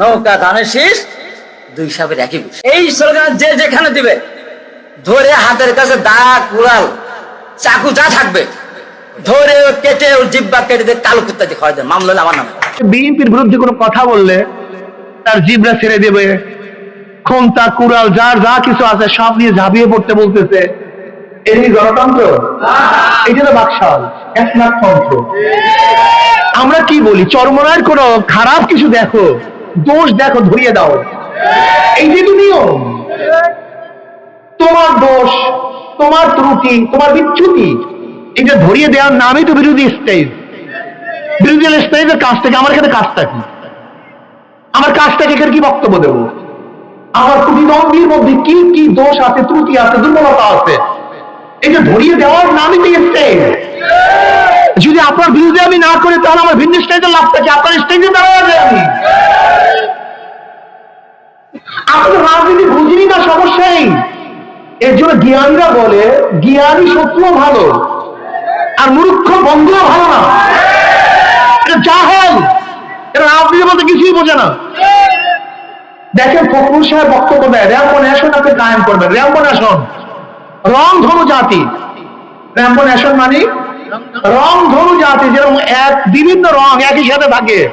নৌকা ধানের শীষ, দুই সাপের একই বিষ। এই স্লোগান যে যেখানে দিবে, ধরে হাতের কাছে দা কুড়াল চাকু যা থাকবে, ধরে কেটে জিব্বা কেটে দিয়ে কালো কুত্তা দিয়ে খাওয়া মামলা আমার নামে। বিএনপির বিরুদ্ধে কোনো কথা বললে তার জিবরা ছেড়ে দেবে। খন্তা কুড়াল, যার যা কিছু আছে সব নিয়ে ঝাঁপিয়ে পড়তে বলতেছে। এই গণতন্ত্র? এটা তো বাকশাল একনাথতন্ত্র আমরা কি বলি? চরমনার কোনো খারাপ কিছু দেখো? দোষ দেখো, ধরিয়ে দাও। এই যে নিয়ম। তোমার দোষ, তোমার ত্রুটি, তোমার বিচ্যুতি এটা ধরিয়ে দেওয়ার নামই তো বিরোধী স্টেজ বিরোধী স্টেজের কাছ থেকে আমার এখানে কাজটা কি? আমার কাজটা এখানে কি বক্তব্য দেব? আমার প্রতিদ্বন্দ্বীর মধ্যে কি কি দোষ আছে, ত্রুটি আছে, দুর্বলতা আছে? এটা ধরিয়ে দেওয়ার নামই তো স্টেজ আপনার বিরুদ্ধে আমি না করি, তাহলে আমার ভিন্ন স্টেজে লাভ থাকে। আপনার স্টেজে যায় আমি। আপনি রাজনীতি বুঝিনি না সমস্যাই এর জন্য জ্ঞানীরা বলে, জ্ঞানী শত্রু ভালো, আর মূর্খ বন্ধুও ভালো না। এটা জাহেল এটা রাজনীতি বলতে কিছুই বোঝে না। দেখেন ফখরুল সাহেব বক্তব্য দেয়, র্যাম্পো ন্যাশন আপনি কায়েম করবেন, র্যাম্পো ন্যাশন, রং ধনু জাতি। র্যাম্পো ন্যাশন মানে রং ধনু জাতি যেরকম এক, বিভিন্ন রং একই সাথে থাকে।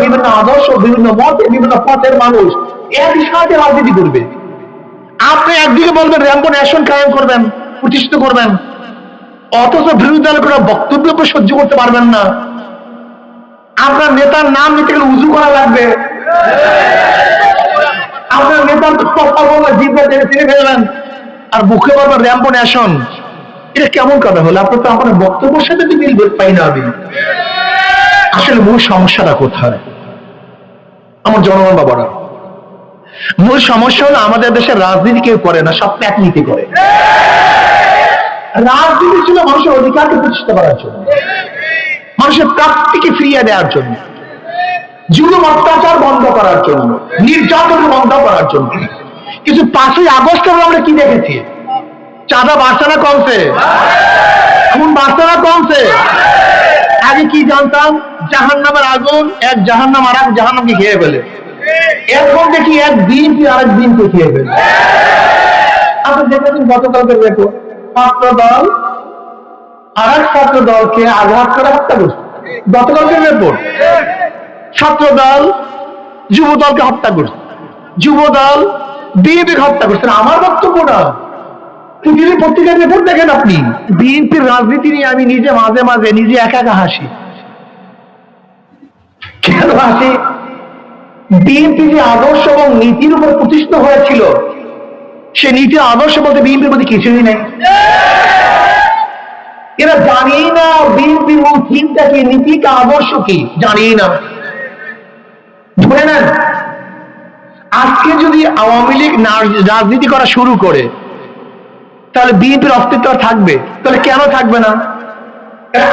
বিভিন্ন আদর্শ, বিভিন্ন মত, বিভিন্ন পথের মানুষ একই সাথে রাজনীতি করবে। আপনি একদিকে বলবেন কায়েম করবেন, প্রতিষ্ঠিত করবেন। অথচ বিরোধী দলের কোনো বক্তব্য সহ্য করতে পারবেন না। আপনার নেতার নাম নিতে গেলে উজু করা লাগবে। আপনার নেতার কথা ছিঁড়ে ফেলবেন। আর বুকে বলবেন র্যাম্পন ন্যাশন। এটা কেমন কথা হলো আপনার তো আপনার বক্তব্যের সাথে তো মিল পাই না আমি আসলে মূল সমস্যাটা কোথায়? আমার জনগণ বাবারা, মূল সমস্যা হলো আমাদের দেশের রাজনীতি কেউ করে না, সব নীতি করে। রাজনীতি ছিল মানুষের অধিকারকে প্রতিষ্ঠা করার জন্য, মানুষের প্রাপ্তিকে ফিরিয়ে দেওয়ার জন্য, জুলুম, অত্যাচার বন্ধ করার জন্য, নির্যাতন বন্ধ করার জন্য। কিন্তু পাঁচই আগস্ট আমরা কি দেখেছি? চাঁদা বাড়ছে না কমছে? এখন বাড়ছে না কমছে? আগে কি জানতাম? জাহান নামের আগুন, এক জাহান নাম আর এক জাহান নামকে খেয়ে ফেলে। এখন দেখি এক দিন কি আরেক দিনকে খেয়ে ফেলে? আপনি দেখেছেন গতকালকে দেখো ছাত্র দল আর এক ছাত্র দলকে আঘাত করে হত্যা করছে। গতকালকে রিপোর্ট ছাত্র দল যুব দলকে হত্যা করছে। যুব দল বিএনপিকে হত্যা করছে। আমার বক্তব্য না পৃথিবীর পত্রিকার রিপোর্ট দেখেন আপনি, বিএনপির রাজনীতি নিয়ে আমি নিজে মাঝে মাঝে নিজে একা একা হাসি। কেন হাসি? বিএনপি যে আদর্শ এবং নীতির উপর প্রতিষ্ঠিত হয়েছিল, সে নীতি আদর্শ বলতে বিএনপির মধ্যে কিছুই নেই। এরা জানেই না বিএনপির মূল থিমটা কি নীতিকা আদর্শ কি, জানেই না। ধরে নেন, আজকে যদি আওয়ামী লীগ রাজনীতি করা শুরু করে তাহলে বিএনপির অস্তিত্ব আর থাকবে? তাহলে কেন থাকবে না?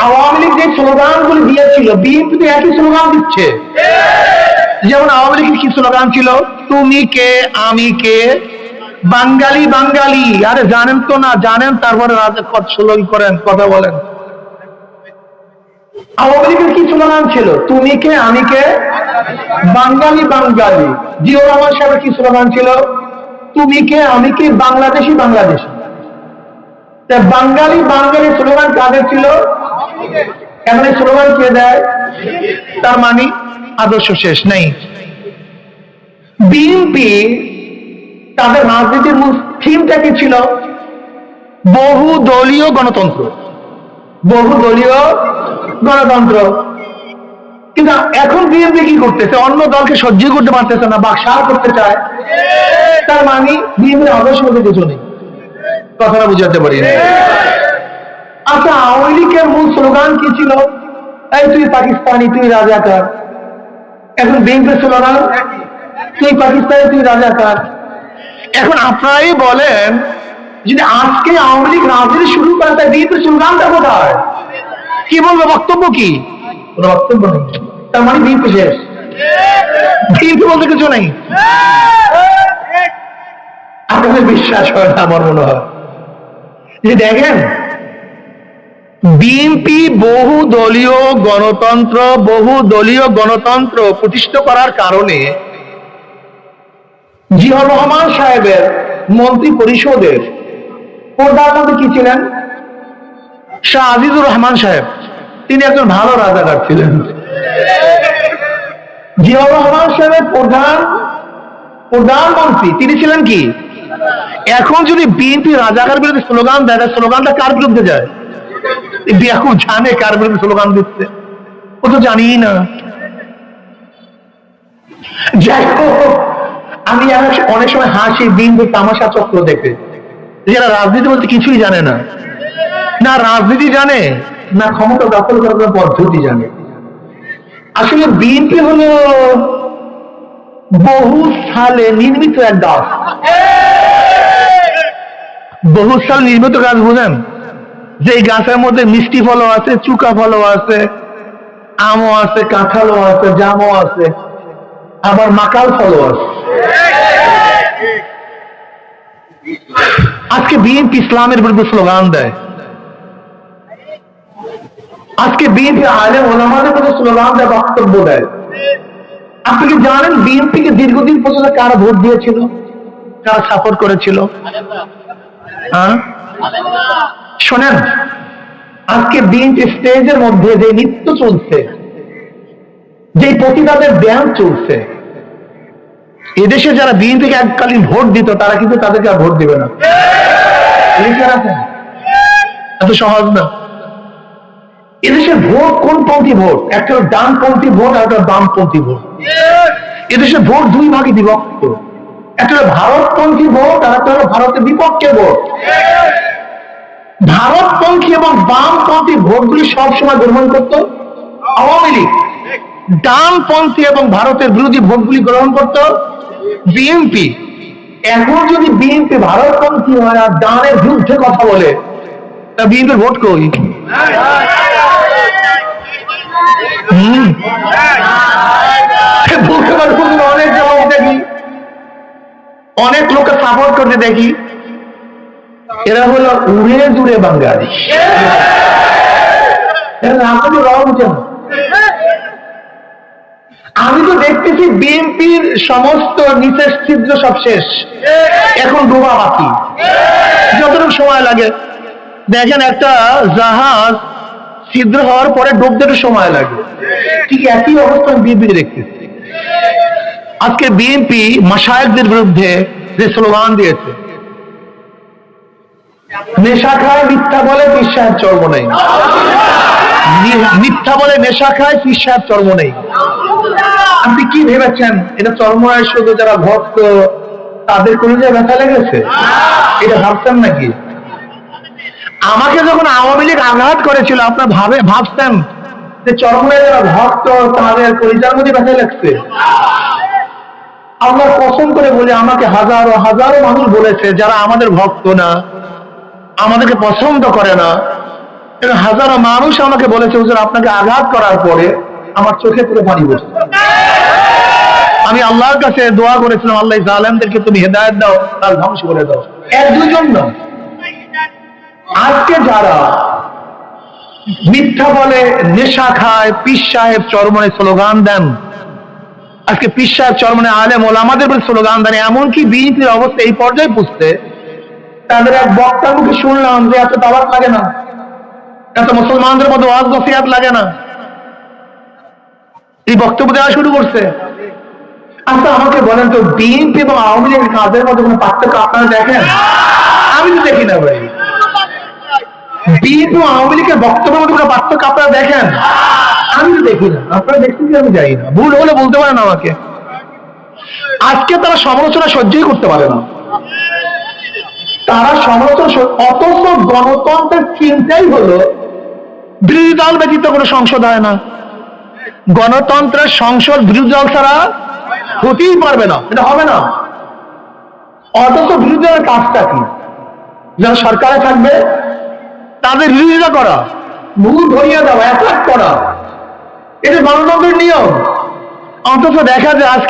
আওয়ামী লীগ যে স্লোগানগুলি দিয়েছিল বিএনপি তো একই স্লোগান দিচ্ছে। যেমন আওয়ামী লীগের কি স্লোগান ছিল? তুমি কে, আমি কে? বাঙালি বাঙালি। আরে জানেন তো না, জানেন, তারপরে স্লোগান করেন, কথা বলেন। আওয়ামী লীগের কি স্লোগান ছিল? তুমি কে, আমি কে? বাঙালি বাঙালি। জিও রহমান সাহেবের কি স্লোগান ছিল? তুমি কে, আমি কে? বাংলাদেশি বাংলাদেশি। বাঙালি বাঙালি স্লোগান কাদের ছিল? এখন স্লোগান কে দেয়? তার মানে আদর্শ শেষ নেই। বিএনপি তাদের রাজনীতির মূল থিমটা কি ছিল? বহু দলীয় গণতন্ত্র। বহু দলীয় গণতন্ত্র। কিন্তু এখন বিএনপি কি করতেছে? অন্য দলকে সহ্য করতে পারতেছে না, বা সার করতে চায়। তার মানে বিএনপি আদর্শ কিছু নেই। কথাটা বুঝাতে পারি আচ্ছা আওয়ামী লীগের মূল স্লোগান কি ছিল? এই তুই পাকিস্তানি, তুই রাজাকার এখন বিএনপির স্লোগান, তুই পাকিস্তানি, তুই রাজাকার এখন আপনারাই বলেন, যদি আজকে আওয়ামী লীগ রাজনীতি শুরু করে, তাই বিএনপির স্লোগানটা কোথায়? কি বলব, বক্তব্য কি? কোনো বক্তব্য নেই। তার মানে বিএনপি শেষ। বিএনপি বলতে কিছু নেই। আপনাদের বিশ্বাস হয় না, আমার মনে হয়। যে দেখেন। বিএনপি বহু দলীয় গণতন্ত্র বহু দলীয় গণতন্ত্র প্রতিষ্ঠা করার কারণে জিয়াউর রহমান সাহেবের মন্ত্রী পরিষদের প্রধানমন্ত্রী কি ছিলেন? শাহ আজিজুর রহমান সাহেব। তিনি একজন ভালো রাজাকার ছিলেন। জিয়াউর রহমান সাহেবের প্রধান, প্রধানমন্ত্রী তিনি ছিলেন কি? এখন যদি বিএনপি রাজাকার বিরুদ্ধে স্লোগান দেয়, তাহলে স্লোগানটা কার বিরুদ্ধে যায়? এখন জানে কার বিরুদ্ধে স্লোগান দিচ্ছে। ও তো জানিই না। যাই আমি অনেক- সময় হাসি, বিন্দু, তামাশা, চক্র দেখে। যারা রাজনীতি বলতে কিছুই জানে না। না রাজনীতি জানে, না ক্ষমতা দখল করার পদ্ধতি জানে। আসলে বিএনপি হলো বহু সালে নির্মিত এক গাছ বহু সাল নির্মিত গাছ বুঝেন? যে গাছের মধ্যে মিষ্টি ফলও আছে, চুকা ফলও আছে, আমও আছে, কাঁঠালও আছে, জামও আছে, আবার মাকাল ফলও আছে। আজকে বিএনপি ইসলামের বিরুদ্ধে স্লোগান দেয়। আজকে বিএনপি আলেম ওলামাদের মধ্যে স্লোগান দেয়, বক্তব্য দেয়। আপনি কি জানেন বিএনপিকে দীর্ঘদিন পর্যন্ত কারা ভোট দিয়েছিল, কারা সাপোর্ট করেছিল? শোনেন, আজকে বিএনপি স্টেজের মধ্যে যে নৃত্য চলছে যে প্রতিবাদের ব্যায়াম চলছে, এদেশে যারা বিএনপিকে এককালীন ভোট দিত, তারা কিন্তু তাদেরকে আর ভোট দিবে না। এত সহজ না। এদেশের ভোট কোন পন্থী ভোট? একটা ডানপন্থী ভোট, আর একটা বামপন্থী ভোট। এদেশে ভোট দুই ভাগে বিভক্ত। একটা ভারতপন্থী ভোট আর একটা ভারতের বিপক্ষে ভোট। ভারতপন্থী এবং বামপন্থী ভোটগুলি সবসময় গ্রহণ করত। আওয়ামী লীগ ডানপন্থী এবং ভারতের বিরোধী ভোটগুলি গ্রহণ করত। বিএনপি এখন যদি বিএনপি ভারতপন্থী হয় আর ডানের বিরুদ্ধে কথা বলে, তা বিএনপির ভোট কই? হুম বলতে পারব না, অনেক জবাব দেখি অনেক লোকে সাপোর্ট করতে দেখি। এরা হলো উড়ে জুড়ে বাঙালি। আমি তো দেখতেছি বিএনপির সমস্ত নিচের ছিদ্র সব শেষ। এখন ডোবা বাকি। যতটুকু সময় লাগে। দেখেন একটা জাহাজ ছিদ্র হওয়ার পরে ডুবতে সময় লাগে। ঠিক একই অবস্থা বিএনপি দেখতেছি। আজকে বিএনপি মাসায়কদের বিরুদ্ধে যে স্লোগান দিয়েছে, নেশা খায়, মিথ্যা বলে বিশ্বাস চর্ম নেই। মিথ্যা বলে, নেশা খায় বিশ্বাস চর্ম নেই। আপনি কি ভেবেছেন, এটা চর্মরায় শুধু যারা ভক্ত, তাদের কোনো যে ব্যথা লেগেছে? এটা ভাবছেন নাকি? আমাকে যখন আওয়ামী লীগ আঘাত করেছিল, আপনার ভাবে, ভাবছেন যে চরমরায় যারা ভক্ত, তাদের পরিচার মধ্যে ব্যথা লাগছে? আমরা পছন্দ করে বলি, আমাকে হাজারো হাজারো মানুষ বলেছে, যারা আমাদের ভক্ত না, আমাদেরকে পছন্দ করে না হাজারো মানুষ আমাকে বলেছে, হুজুর, আপনাকে আঘাত করার পরে আমার চোখে পুরো পানি বসছে আমি আল্লাহর কাছে দোয়া করেছিলাম, আল্লাহ জালেমদেরকে তুমি হেদায়ত দাও, তার ধ্বংস করে দাও। এক, দুজন না। আজকে যারা মিথ্যা বলে, নেশা খায়, পিস সাহেব, চরমনে স্লোগান দেন আজকে পিস সাহেব চরমনে আলেম ওলামাদের বলে স্লোগান দেন, এমনকি বিএনপির অবস্থা এই পর্যায়ে পুষতে তাদের এক বক্তার মুখে শুনলাম যে এত দাওয়াত লাগে না, এত মুসলমানদের মধ্যে ওয়াজ নসিহাত লাগে না। এই বক্তব্য দেওয়া শুরু করছে। আচ্ছা আমাকে বলেন তো, বিএনপি এবং আওয়ামী লীগের কাজের মধ্যে কোনো পার্থক্য আপনারা দেখেন? আমি তো দেখি না ভাই। বিএনপি আওয়ামী লীগের বক্তব্যের মধ্যে কোনো পার্থক্য আপনারা দেখেন? আমি দেখি না। আপনারা দেখছেন কি আমি জানি না। ভুল হলে বলতে পারেন আমাকে। আজকে তারা সমালোচনা সহ্যই করতে পারে না। তারা সমালোচনা অথচ গণতন্ত্রের চিন্তাই হলো, বিরোধী দল ব্যতীত কোনো সংসদ হয় না। গণতন্ত্রের সংসদ বিরোধী দল ছাড়া হতেই পারবে না। এটা হবে না। অথচ বিরোধী দলের কাজটা কি? যারা সরকারে থাকবে, তাদের বিরোধিতা করা ভুল ধরিয়ে দেওয়া অ্যাটাক করা। এটা গণতন্ত্রের নিয়ম। অথচ দেখা যায় আজকে